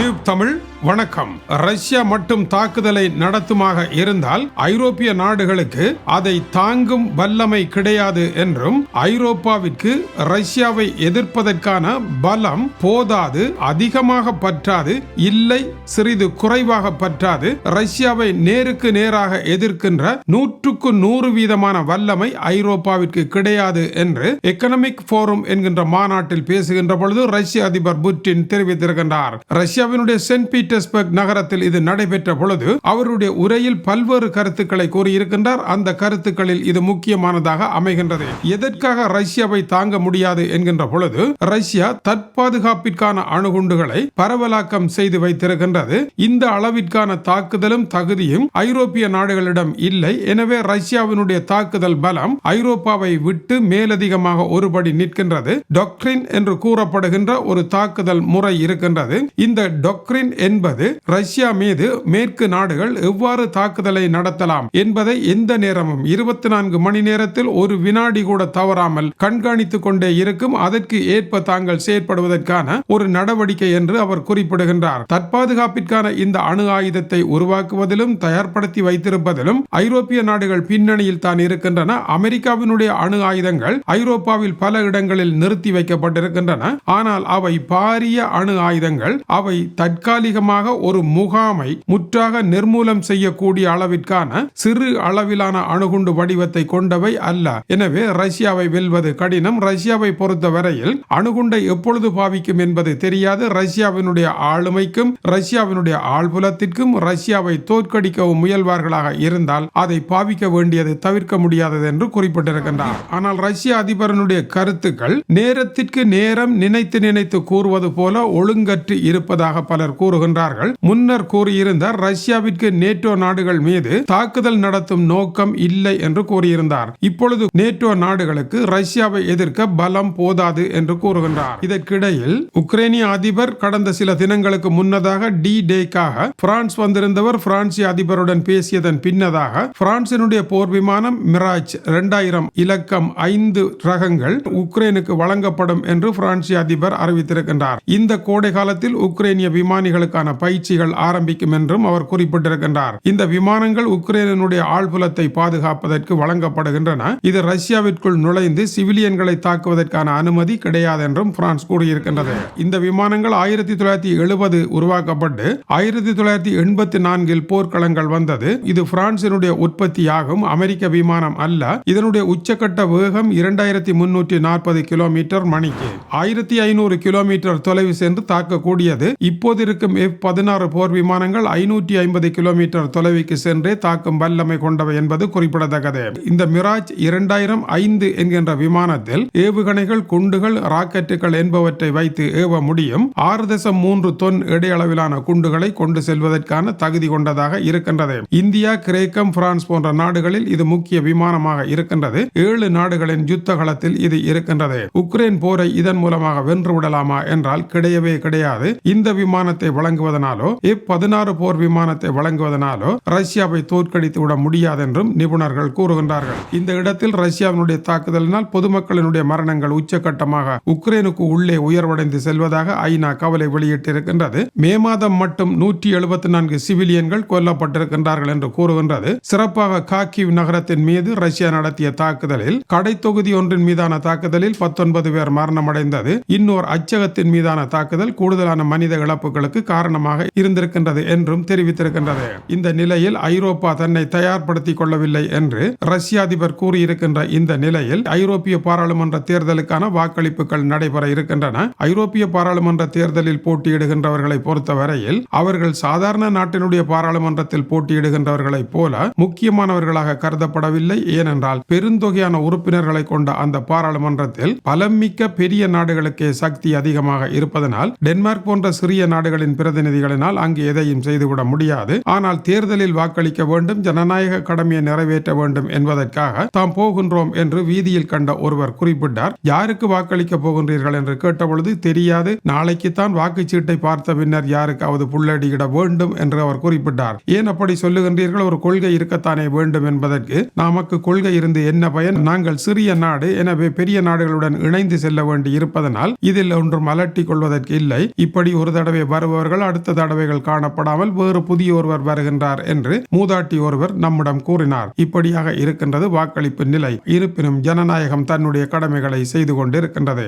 Tube Tamil வணக்கம். Russia மட்டும் தாக்குதலை நடத்துமாக இருந்தால் ஐரோப்பிய நாடுகளுக்கு அதை தாங்கும் வல்லமை கிடையாது என்றும் ஐரோப்பாவிற்கு ரஷ்யாவை எதிர்ப்பதற்கான பலம் போதாது அதிகமாக பற்றாது இல்லை சிறிது குறைவாக பற்றாது ரஷ்யாவை நேருக்கு நேராக எதிர்க்கின்ற நூற்றுக்கு நூறு வீதமான வல்லமை ஐரோப்பாவிற்கு கிடையாது என்று எக்கனமிக் போரம் என்கின்ற மாநாட்டில் பேசுகின்ற பொழுது ரஷ்ய அதிபர் புட்டின் தெரிவித்திருக்கின்றார். ரஷ்யாவினுடைய சென்ட் பீட்டர்ஸ்பர்க் நகரத்தில் இது நடைபெற்ற பொழுது அவருடைய உரையில் பல்வேறு கருத்துக்களை கூறியிருக்கின்றார். அந்த கருத்துக்களில் இது முக்கியமானதாக அமைகின்றது. எதற்காக ரஷ்யாவை தாங்க முடியாது என்கின்ற பொழுது ரஷ்யா தற்பாதுகாப்பிற்கான அணுகுண்டுகளை பரவலாக்கம் செய்து வைத்திருக்கின்றது. இந்த அளவிற்கான தாக்குதலும் தகுதியும் ஐரோப்பிய நாடுகளிடம் இல்லை. எனவே ரஷ்யாவினுடைய தாக்குதல் பலம் ஐரோப்பாவை விட்டு மேலதிகமாக ஒருபடி நிற்கின்றது. டொக்ரின் என்று கூறப்படுகின்ற ஒரு தாக்குதல் முறை இருக்கின்றது. இந்த டொக்ரின் என்ற என்பது ரஷ்யா மீது மேற்கு நாடுகள் எவ்வாறு தாக்குதலை நடத்தலாம் என்பதை எந்த நேரமும் இருபத்தி நான்கு மணி நேரத்தில் ஒரு வினாடி கூட தவறாமல் கண்காணித்துக் கொண்டே இருக்கும். அதற்கு ஏற்ப தாங்கள் செயற்படுவதற்கான ஒரு நடவடிக்கை என்று அவர் குறிப்பிடுகின்றார். தற்பாதுகாப்பிற்கான இந்த அணு ஆயுதத்தை உருவாக்குவதிலும் தயார்படுத்தி வைத்திருப்பதிலும் ஐரோப்பிய நாடுகள் பின்னணியில் தான் இருக்கின்றன. அமெரிக்காவினுடைய அணு ஆயுதங்கள் ஐரோப்பாவில் பல இடங்களில் நிறுத்தி வைக்கப்பட்டிருக்கின்றன. ஆனால் அவை பாரிய அணு ஆயுதங்கள். அவை தற்காலிகமாக ஒரு முகாமை முற்றாக நிர்மூலம் செய்யக்கூடிய அளவிற்கான சிறு அளவிலான அணுகுண்டு வடிவத்தை கொண்டவை அல்ல. எனவே ரஷ்யாவை வெல்வது கடினம். ரஷ்யாவை பொறுத்த வரையில் அணுகுண்டை எப்பொழுது பாவிக்கும் என்பது தெரியாது. ரஷ்யாவினுடைய ஆளுமைக்கும் ரஷ்யாவினுடைய ஆழ்புலத்திற்கும் ரஷ்யாவை தோற்கடிக்கவும் முயல்வார்களாக இருந்தால் அதை பாவிக்க வேண்டியது தவிர்க்க முடியாதது என்று குறிப்பிட்டிருக்கின்றார். ஆனால் ரஷ்ய அதிபரனுடைய கருத்துக்கள் நேரத்திற்கு நேரம் நினைத்து நினைத்து கூறுவது போல ஒழுங்கற்று இருப்பதாக பலர் கூறுகின்றார்கள் முன்னர் கூறியிருந்த ரஷ்யாவிற்கு நேட்டோ நாடுகள் மீது தாக்குதல் நடத்தும் நோக்கம் இல்லை என்று கூறியிருந்தார். இப்பொழுது நேட்டோ நாடுகளுக்கு ரஷ்யாவை எதிர்க்க பலம் போதாது என்று கூறுகின்றார். இதற்கிடையில் உக்ரைனிய அதிபர் கடந்த சில தினங்களுக்கு முன்னதாக டி டேக்காக பிரான்ஸ் வந்திருந்தவர் பிரான்சிய அதிபருடன் பேசியதன் பின்னதாக பிரான்சினுடைய போர் விமானம் மிராஜ் இரண்டாயிரம் இலக்கம் ஐந்து ரகங்கள் உக்ரைனுக்கு வழங்கப்படும் என்று பிரான்சிய அதிபர் அறிவித்திருக்கின்றார். இந்த கோடை காலத்தில் உக்ரைனிய விமானிகளுக்கான பயிற்சிகள் ஆரம்பிக்கும் என்றும் அவர் குறிப்பிட்டிருக்கின்றார். இந்த விமானங்கள் உக்ரைனுடைய ஆழ்புலத்தை பாதுகாப்பதற்கு வழங்கப்படுகின்றன. இது ரஷ்யாவிற்குள் நுழைந்து சிவிலியன்களை தாக்குவதற்கான அனுமதி கிடையாது என்றும் பிரான்ஸ் கூறியிருக்கின்றது. இந்த விமானங்கள் ஆயிரத்தி தொள்ளாயிரத்தி எழுபது உருவாக்கப்பட்டு ஆயிரத்தி தொள்ளாயிரத்தி எண்பத்தி நான்கில் போர்க்களங்கள் வந்தது. இது பிரான்சினுடைய உற்பத்தியாகும் அமெரிக்க விமானம் அல்ல. இதனுடைய உச்சக்கட்ட வேகம் இரண்டாயிரத்தி முன்னூற்றி நாற்பது கிலோமீட்டர் மணிக்கு. ஆயிரத்தி ஐநூறு கிலோமீட்டர் தொலைவு சென்று தாக்கக்கூடியது. இப்போது இருக்கும் எஃப் பதினாறு போர் விமானங்கள் ஐநூற்றி ஐம்பது கிலோமீட்டர் தொலைவுக்கு சென்றே தாக்கும் வல்லமை கொண்டவை என்பது குறிப்பிடத்தக்கது. இந்த மிராஜ் இரண்டாயிரம் ஐந்து என்கின்ற விமானத்தில் ஏவுகணைகள் குண்டுகள் ராக்கெட்டுகள் என்பவற்றை வைத்து ஏவ முடியும். ஆறு தசம் மூன்று தொன் இடையளவிலான குண்டுகளை கொண்டு செல்வதற்கான தகுதி கொண்டதாக இருக்கின்றது. இந்தியா கிரேக்கம் பிரான்ஸ் போன்ற நாடுகளில் இது முக்கிய விமானமாக இருக்கின்றது. ஏழு நாடுகளின் யுத்த களத்தில் இது இருக்கின்றது. உக்ரைன் போரை இதன் மூலமாக வென்று விடலாமா என்றால் கிடையவே கிடையாது. இந்த விமானத்தை வழங்குவதனாலோ இப் பதினாறு போர் விமானத்தை வழங்குவதனாலோ ரஷ்யாவை தோற்கடித்து விட முடியாது என்றும் நிபுணர்கள் கூறுகின்றார்கள். இந்த இடத்தில் ரஷ்யாவினுடைய தாக்குதலினால் பொதுமக்களினுடைய மரணங்கள் உச்சகட்டமாக உக்ரைனுக்கு உள்ளே உயர்வடைந்து செல்வதாக ஐநா கவலை வெளியிட்டிருக்கின்றது. மே மாதம் மட்டும் நூற்றி எழுபத்தி நான்கு சிவிலியன்கள் கொல்லப்பட்டிருக்கின்றார்கள் என்று கூறுகின்றது. சிறப்பாக காக்கிவ் நகரத்தின் மீது ரஷ்யா நடத்திய தாக்குதலில் கடை தொகுதி ஒன்றின் மீதான தாக்குதலில் பத்தொன்பது பேர் மரணமடைந்தது. இன்னொரு அச்சகத்தின் மீதான தாக்குதல் கூடுதலான மனித இழப்புகளுக்கு காரணம் காரணமாக இருந்திருக்கின்றது என்றும் தெரிவித்திருக்கின்றது. இந்த நிலையில் ஐரோப்பா தன்னை தயார்படுத்திக் கொள்ளவில்லை என்று ரஷ்ய அதிபர் கூறியிருக்கின்ற இந்த நிலையில் ஐரோப்பிய பாராளுமன்ற தேர்தலுக்கான வாக்களிப்புகள் நடைபெற இருக்கின்றன. ஐரோப்பிய பாராளுமன்ற தேர்தலில் போட்டியிடுகின்றவர்களை பொறுத்தவரையில் அவர்கள் சாதாரண நாட்டினுடைய பாராளுமன்றத்தில் போட்டியிடுகின்றவர்களைப் போல முக்கியமானவர்களாக கருதப்படவில்லை. ஏனென்றால் பெருந்தொகையான உறுப்பினர்களை கொண்ட அந்த பாராளுமன்றத்தில் பலமிக்க பெரிய நாடுகளுக்கே சக்தி அதிகமாக இருப்பதனால் டென்மார்க் போன்ற சிறிய நாடுகளின் பிரதிநிதிகளினால் அங்கு எதையும் செய்துவிட முடியாது. ஆனால் தேர்தலில் வாக்களிக்க வேண்டும் ஜனநாயக கடமையை நிறைவேற்ற வேண்டும் என்பதற்காக தாம் போகின்றோம் என்று வீதியில் கண்ட ஒருவர் குறிப்பிட்டார். யாருக்கு வாக்களிக்க போகின்றீர்கள் என்று கேட்டபொழுது தெரியாது நாளைக்குத்தான் வாக்குச்சீட்டை பார்த்த பின்னர் யாருக்காவது புள்ளடியிட வேண்டும் என்று அவர் குறிப்பிட்டார். ஏன் அப்படி சொல்லுகின்றீர்கள்? ஒரு கொள்கை இருக்கத்தானே வேண்டும் என்பதற்கு நமக்கு கொள்கை இருந்து என்ன பயன்? நாங்கள் சிறிய நாடு எனவே பெரிய நாடுகளுடன் இணைந்து செல்ல வேண்டி இருப்பதனால் இதில் ஒன்றும் அலட்டிக் கொள்வதற்கு இல்லை. இப்படி ஒரு தடவை வருபவர்கள் அடுத்த தடவைகள் காணப்படாமல் வேறு புதிய ஒருவர் வருகின்றார் என்று மூதாட்டி ஒருவர் நம்மிடம் கூறினார். இப்படியாக இருக்கின்றது வாக்களிப்பு நிலை. இருப்பினும் ஜனநாயகம் தன்னுடைய கடமைகளை செய்து கொண்டிருக்கின்றது.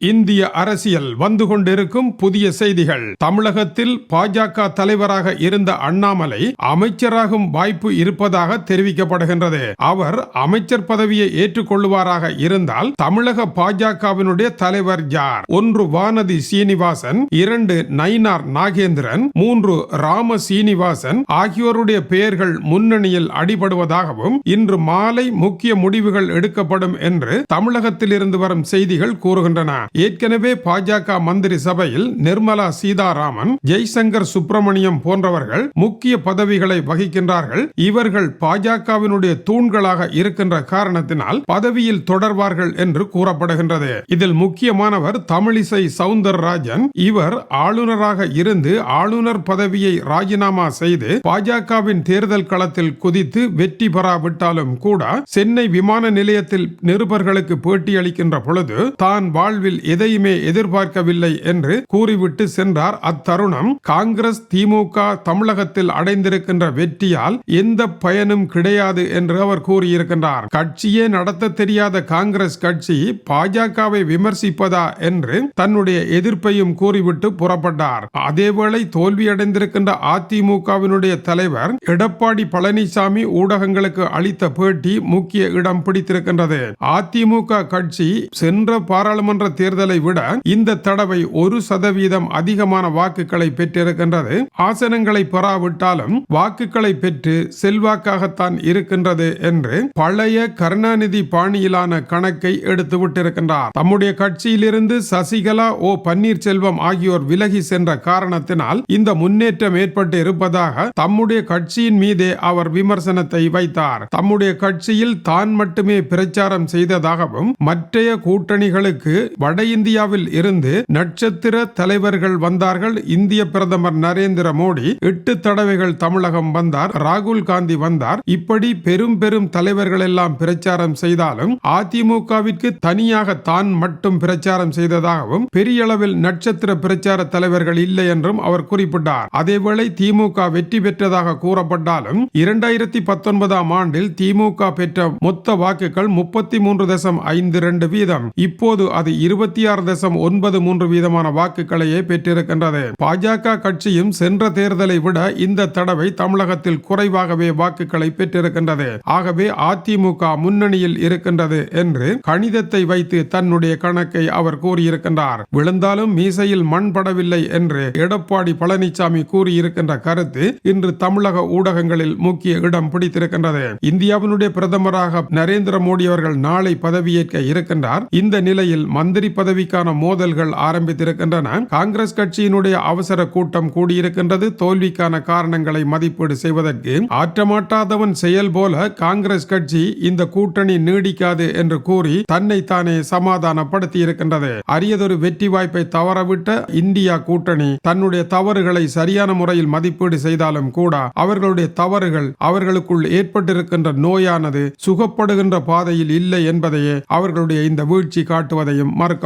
இந்திய அரசியல் வந்து கொண்டிருக்கும் புதிய செய்திகள். தமிழகத்தில் பாஜக தலைவராக இருந்த அண்ணாமலை அமைச்சராகும் வாய்ப்பு இருப்பதாக தெரிவிக்கப்படுகின்றது. அவர் அமைச்சர் பதவியை ஏற்றுக்கொள்வாராக இருந்தால் தமிழக பாஜகவினுடைய தலைவர் யார்? ஒன்று வானதி சீனிவாசன் இரண்டு நயினார் நாகேந்திரன் மூன்று ராம சீனிவாசன் ஆகியோருடைய பெயர்கள் முன்னணியில் அடிபடுவதாகவும் இன்று மாலை முக்கிய முடிவுகள் எடுக்கப்படும் என்று தமிழகத்தில் இருந்து வரும் செய்திகள் கூறுகின்றன. ஏற்கனவே பாஜக மந்திரி சபையில் நிர்மலா சீதாராமன் ஜெய்சங்கர் சுப்பிரமணியம் போன்றவர்கள் முக்கிய பதவிகளை வகிக்கின்றார்கள். இவர்கள் பாஜகவினுடைய தூண்களாக இருக்கின்ற காரணத்தினால் பதவியில் தொடர்வார்கள் என்று கூறப்படுகின்றது. இதில் முக்கியமானவர் தமிழிசை சவுந்தரராஜன். இவர் ஆளுநராக இருந்து ஆளுநர் பதவியை ராஜினாமா செய்து பாஜகவின் தேர்தல் களத்தில் குதித்து வெற்றி பெறாவிட்டாலும் கூட சென்னை விமான நிலையத்தில் நிருபர்களுக்கு பேட்டியளிக்கின்ற பொழுது தான் வாழ்வில் எதையுமே எதிர்பார்க்கவில்லை என்று கூறிவிட்டு சென்றார். அத்தருணம் காங்கிரஸ் திமுக தமிழகத்தில் அடைந்திருக்கின்ற வெற்றியால் எந்த பயனும் கிடையாது என்று அவர் கூறியிருக்கின்றார். கட்சியே நடத்த தெரியாத காங்கிரஸ் கட்சி பாஜகவை விமர்சிப்பதா என்று தன்னுடைய எதிர்ப்பையும் கூறிவிட்டு புறப்பட்டார். அதேவேளை தோல்வியடைந்திருக்கின்ற அதிமுகவினுடைய தலைவர் எடப்பாடி பழனிசாமி ஊடகங்களுக்கு அளித்த பேட்டி முக்கிய இடம் பிடித்திருக்கின்றது. அதிமுக கட்சி சென்ற பாராளுமன்ற தேர்தலை விட இந்த தடவை ஒரு சதவீதம் அதிகமான வாக்குகளை பெற்றிருக்கின்றது. ஆசனங்களை பெறாவிட்டாலும் வாக்குகளை பெற்று செல்வாக்காகத்தான் இருக்கின்றது என்று பழைய கருணாநிதி பாணியிலான கணக்கை எடுத்துவிட்டிருக்கின்றார் தம்முடைய கட்சியிலிருந்து சசிகலா ஓ. பன்னீர்செல்வம் ஆகியோர் விலகி சென்ற காரணத்தினால் இந்த முன்னேற்றம் ஏற்பட்டு இருப்பதாக தம்முடைய கட்சியின் மீதே அவர் விமர்சனத்தை வைத்தார். தம்முடைய கட்சியில் தான் மட்டுமே பிரச்சாரம் செய்ததாகவும் மற்றைய கூட்டணிகளுக்கு வட இந்தியாவில் இருந்து நட்சத்திர தலைவர்கள் வந்தார்கள். இந்திய பிரதமர் நரேந்திர மோடி எட்டு தடவைகள் தமிழகம் வந்தார் ராகுல் காந்தி வந்தார். இப்படி பெரும் பெரும் தலைவர்கள் எல்லாம் பிரச்சாரம் செய்தாலும் அதிமுகவிற்கு தனியாக தான் மட்டும் பிரச்சாரம் செய்ததாகவும் பெரிய அளவில் நட்சத்திர பிரச்சார தலைவர்கள் இல்லை என்றும் அவர் குறிப்பிட்டார். அதேவேளை திமுக வெற்றி பெற்றதாக கூறப்பட்டாலும் இரண்டாயிரத்தி பத்தொன்பதாம் ஆண்டில் திமுக பெற்ற மொத்த வாக்குகள் முப்பத்தி மூன்று தசம் ஐந்து ரெண்டு வீதம். இப்போது அது இருபத்தி ஆறு தசம் ஒன்பது மூன்று வீதமான வாக்குகளையே பெற்றிருக்கின்றது. பாஜக கட்சியும் சென்ற தேர்தலை விட இந்த தடவை தமிழகத்தில் குறைவாகவே வாக்குகளை பெற்றிருக்கின்றது. ஆகவே அதிமுக முன்னணியில் இருக்கின்றது என்று கணிதத்தை வைத்து தன்னுடைய கணக்கை அவர் கூறியிருக்கின்றார். விழுந்தாலும் மீசையில் மண் படவில்லை என்று எடப்பாடி பழனிசாமி கூறியிருக்கின்ற கருத்து இன்று தமிழக ஊடகங்களில் முக்கிய இடம் பிடித்திருக்கின்றது. இந்தியாவினுடைய பிரதமராக நரேந்திர மோடி அவர்கள் நாளை பதவியேற்க இருக்கின்றார். இந்த நிலையில் மந்திரி பதவிக்கான மோதல்கள் ஆரம்பித்திருக்கின்றன. காங்கிரஸ் கட்சியினுடைய அவசர கூட்டம் கூடியிருக்கின்றது. தோல்விக்கான காரணங்களை மதிப்பீடு செய்வதற்கு ஆற்றமாட்டாதவன் செயல் போல காங்கிரஸ் கட்சி இந்த கூட்டணி நீடிக்காது என்று கூறி தன்னை தானே சமாதானப்படுத்தி இருக்கின்றது அரியதொரு வெற்றி வாய்ப்பை தவறவிட்ட இந்தியா கூட்டணி தன்னுடைய தவறுகளை சரியான முறையில் மதிப்பீடு செய்தாலும் கூட அவர்களுடைய தவறுகள் அவர்களுக்குள் ஏற்பட்டிருக்கின்ற நோயானது சுகப்படுகின்ற பாதையில் இல்லை என்பதையே அவர்களுடைய இந்த வீழ்ச்சி காட்டுவதையும் மறுக்க